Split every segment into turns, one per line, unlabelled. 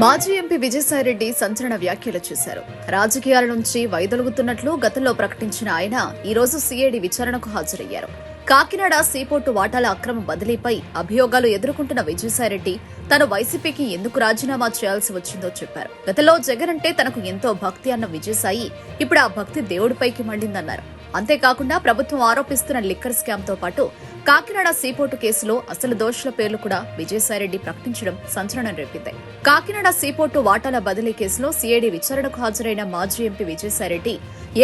మాజీ ఎంపీ విజయసాయిరెడ్డి సంచలన వ్యాఖ్యలు చేశారు. రాజకీయాల నుంచి వైదొలుగుతున్నట్లు గతంలో ప్రకటించిన ఆయన ఈరోజు సీఐడి విచారణకు హాజరయ్యారు. కాకినాడ సీపోర్టు వాటాల అక్రమ బదిలీపై అభియోగాలు ఎదుర్కొంటున్న విజయసాయిరెడ్డి తాను వైసీపీకి ఎందుకు రాజీనామా చేయాల్సి వచ్చిందో చెప్పారు. గతంలో జగన్ అంటే తనకు ఎంతో భక్తి అన్న విజయసాయి ఇప్పుడు ఆ భక్తి దేవుడిపైకి మండిందన్నారు అంతేకాకుండా ప్రభుత్వం ఆరోపిస్తున్న లిక్కర్ స్కామ్తో పాటు కాకినాడ సీపోర్టు కేసులో అసలు దోషుల పేర్లు కూడా విజయసాయిరెడ్డి ప్రకటించడం సంచలనం రేపింది. కాకినాడ సీపోర్టు వాటాల బదిలీ కేసులో సీఐడి విచారణకు హాజరైన మాజీ ఎంపీ విజయసాయిరెడ్డి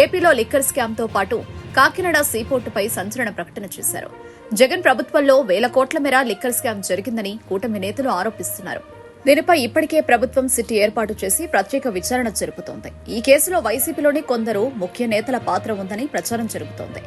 ఏపీలో లిక్కర్ స్కామ్తో పాటు కాకినాడ సీపోర్టుపై సంచలన ప్రకటన చేశారు. జగన్ ప్రభుత్వంలో వేల కోట్ల మేర లిక్కర్ స్కామ్ జరిగిందని కూటమి నేతలు ఆరోపిస్తున్నారు. దీనిపై ఇప్పటికే ప్రభుత్వం సిటీ ఏర్పాటు చేసి ప్రత్యేక విచారణ జరుపుతోంది. ఈ కేసులో వైసీపీలోని కొందరు ముఖ్య నేతల పాత్ర ఉందని ప్రచారం జరుగుతోంది.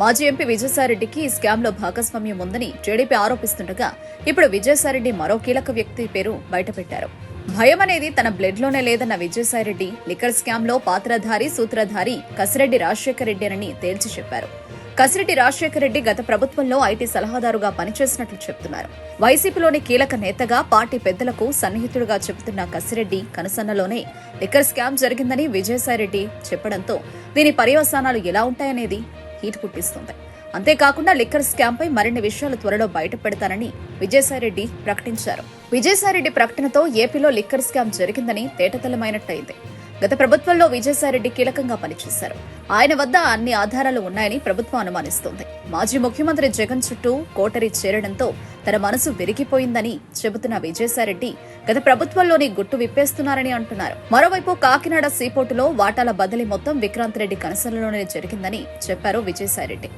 మాజీ ఎంపీ విజయసాయిరెడ్డికి ఈ స్కామ్లో భాగస్వామ్యం ఉందని టీడీపీ ఆరోపిస్తుండగా ఇప్పుడు విజయసాయిరెడ్డి మరో కీలక వ్యక్తి పేరు బయటపెట్టారు. భయం అనేది తన బ్లడ్లోనే లేదన్న విజయసాయిరెడ్డి లిక్కర్ స్కామ్లో పాత్రధారి సూత్రధారి కసిరెడ్డి రాజశేఖర రెడ్డి అని తేల్చి చెప్పారు. కసిరెడ్డి రాజశేఖర రెడ్డి గత ప్రభుత్వంలో ఐటీ సలహాదారుగా పనిచేసినట్లు చెబుతున్నారు. వైసీపీలోని కీలక నేతగా పార్టీ పెద్దలకు సన్నిహితుడుగా చెబుతున్న కసిరెడ్డి కనసన్నలోనే లిక్కర్ స్కామ్ జరిగిందని విజయసాయిరెడ్డి చెప్పడంతో దీని పర్యవసానాలు ఎలా ఉంటాయనేది హీట్ పుట్టిస్తుంది. అంతేకాకుండా లిక్కర్ స్కామ్పై మరిన్ని విషయాలు త్వరలో బయటపెడతానని విజయసాయిరెడ్డి ప్రకటించారు. విజయసాయిరెడ్డి ప్రకటనతో ఏపీలో లిక్కర్ స్కామ్ జరిగిందని తేటతెల్లమైనట్టయింది గత ప్రభుత్వంలో విజయసాయిరెడ్డి కీలకంగా పనిచేశారు. ఆయన వద్ద అన్ని ఆధారాలు ఉన్నాయని ప్రభుత్వం అనుమానిస్తోంది. మాజీ ముఖ్యమంత్రి జగన్ చుట్టూ కోటరి చేరడంతో తన మనసు విరిగిపోయిందని చెబుతున్న విజయసాయిరెడ్డి గత ప్రభుత్వంలోని గుట్టు విప్పేస్తున్నారని అంటున్నారు. మరోవైపు కాకినాడ సీపోర్టులో వాటాల బదిలీ మొత్తం విక్రాంత్ రెడ్డి కనసలలోనే జరిగిందని చెప్పారు విజయసాయిరెడ్డి.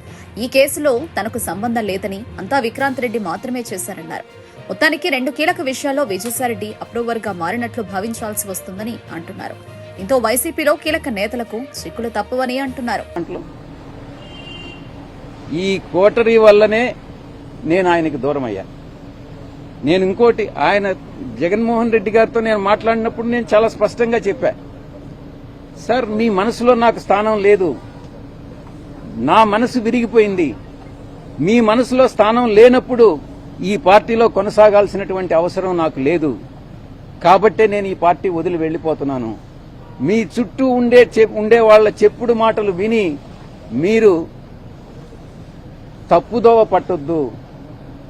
ఈ కేసులో తనకు సంబంధం లేదని అంతా విక్రాంత్ రెడ్డి మాత్రమే చేశారన్నారు. మొత్తానికి రెండు కీలక విషయాల్లో విజయసాయిరెడ్డి అప్రూవర్గా మారినట్లు భావించాల్సి వస్తుందని అంటున్నారు. దీంతో వైసీపీలో కీలక నేతలకు చిక్కులు తప్పవని అంటున్నారు.
ఈ కోటరీ వల్లనే నేను ఆయనకి దూరం అయ్యాను నేను ఇంకోటి ఆయన జగన్మోహన్ రెడ్డి గారితో నేను మాట్లాడినప్పుడు నేను చాలా స్పష్టంగా చెప్పా. సార్ మీ మనసులో నాకు స్థానం లేదు. నా మనసు విరిగిపోయింది. మీ మనసులో స్థానం లేనప్పుడు ఈ పార్టీలో కొనసాగాల్సినటువంటి అవసరం నాకు లేదు. కాబట్టే నేను ఈ పార్టీ వదిలి వెళ్ళిపోతున్నాను మీ చుట్టూ ఉండే చెప్- ఉండే వాళ్ళ చెప్పుడు మాటలు విని మీరు తప్పుదోవ పట్టొద్దు.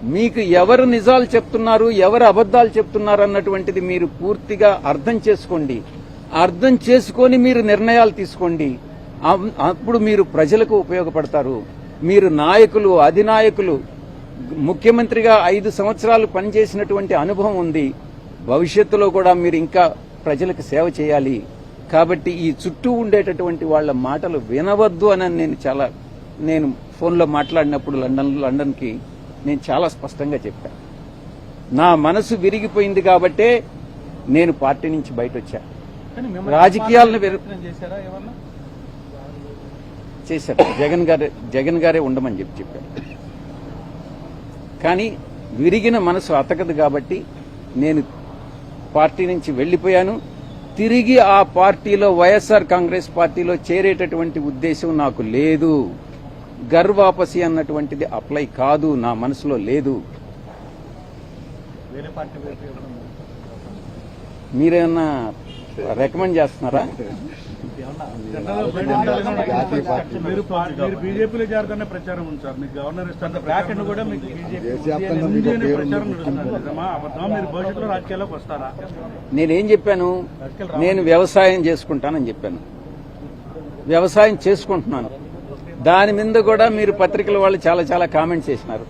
మీకు ఎవరు నిజాలు చెప్తున్నారు ఎవరు అబద్దాలు చెప్తున్నారు అన్నటువంటిది మీరు పూర్తిగా అర్థం చేసుకోండి. అర్థం చేసుకొని మీరు నిర్ణయాలు తీసుకోండి. అప్పుడు మీరు ప్రజలకు ఉపయోగపడతారు. మీరు నాయకులు అధినాయకులు ముఖ్యమంత్రిగా ఐదు సంవత్సరాలు పనిచేసినటువంటి అనుభవం ఉంది. భవిష్యత్తులో కూడా మీరు ఇంకా ప్రజలకు సేవ చేయాలి. కాబట్టి ఈ చుట్టూ ఉండేటటువంటి వాళ్ళ మాటలు వినవద్దు అని నేను చాలా నేను ఫోన్లో మాట్లాడినప్పుడు లండన్ లండన్కి నేను చాలా స్పష్టంగా చెప్పాను నా మనసు విరిగిపోయింది కాబట్టే నేను పార్టీ నుంచి బయట వచ్చా
కానీ మిమ్మల్ని
రాజకీయాలను
చేశారు
జగన్ గారే జగన్ గారే ఉండమని చెప్పి చెప్పారు. కానీ విరిగిన మనసు అతకదు కాబట్టి నేను పార్టీ నుంచి వెళ్ళిపోయాను తిరిగి ఆ పార్టీలో వైఎస్ఆర్ కాంగ్రెస్ పార్టీలో చేరేటటువంటి ఉద్దేశం నాకు లేదు. గర్వాపసి అన్నటువంటిది అప్లై కాదు నా మనసులో లేదు. మీరేమన్నా రికమెండ్ చేస్తున్నారా.
మీరు బీజేపీలో ప్రచారం ఉంది సార్. మీకు గవర్నర్ కూడా మీకు ప్రచారం మీరు భవిష్యత్తులో రాజకీయాల్లోకి వస్తారా?
నేనేం చెప్పాను? నేను వ్యవసాయం చేసుకుంటానని చెప్పాను. వ్యవసాయం చేసుకుంటున్నాను. దాని మీద కూడా మీరు పత్రికల వాళ్ళు చాలా చాలా కామెంట్స్ చేసినారు.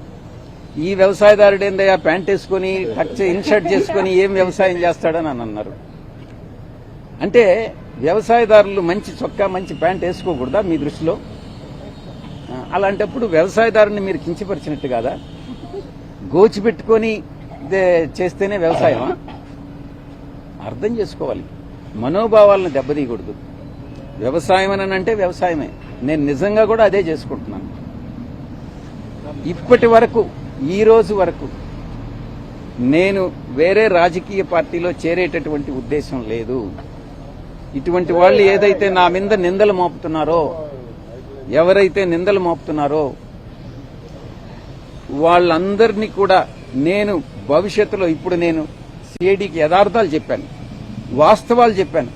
ఈ వ్యవసాయదారుడు ఏందయ్యా ప్యాంట్ వేసుకుని టచ్ ఇన్షర్ట్ చేసుకుని ఏం వ్యవసాయం చేస్తాడని అని అన్నారు. అంటే వ్యవసాయదారులు మంచి చొక్కా మంచి ప్యాంట్ వేసుకోకూడదా మీ దృష్టిలో? అలాంటప్పుడు వ్యవసాయదారుని మీరు కించపరిచినట్టు కాదా? గోచి పెట్టుకొని చేస్తేనే వ్యవసాయమా? అర్థం చేసుకోవాలి. మనోభావాలను దెబ్బతీయకూడదు. వ్యవసాయం అని అంటే వ్యవసాయమే. నేను నిజంగా కూడా అదే చేసుకుంటున్నాను. ఇప్పటి వరకు ఈ రోజు వరకు నేను వేరే రాజకీయ పార్టీలో చేరేటటువంటి ఉద్దేశం లేదు. ఇటువంటి వాళ్ళు ఏదైతే నా మీద నిందలు మోపుతున్నారో ఎవరైతే నిందలు మోపుతున్నారో వాళ్ళందరినీ కూడా నేను భవిష్యత్తులో ఇప్పుడు నేను సిఐడికి యథార్థాలు చెప్పాను వాస్తవాలు చెప్పాను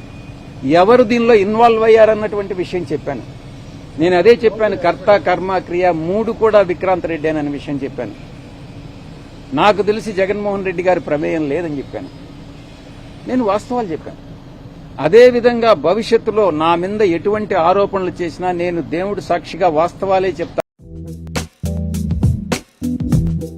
ఎవరు దీనిలో ఇన్వాల్వ్ అయ్యారన్నటువంటి విషయం చెప్పాను. నేను అదే చెప్పాను కర్త కర్మ క్రియ మూడు కూడా విక్రాంత్ రెడ్డి అనే విషయం చెప్పాను. నాకు తెలిసి జగన్మోహన్ రెడ్డి గారి ప్రమేయం లేదని చెప్పాను. నేను వాస్తవాలు చెప్పాను. అదేవిధంగా భవిష్యత్తులో నా మీద ఎటువంటి ఆరోపణలు చేసినా నేను దేవుడు సాక్షిగా వాస్తవాలే చెప్తాను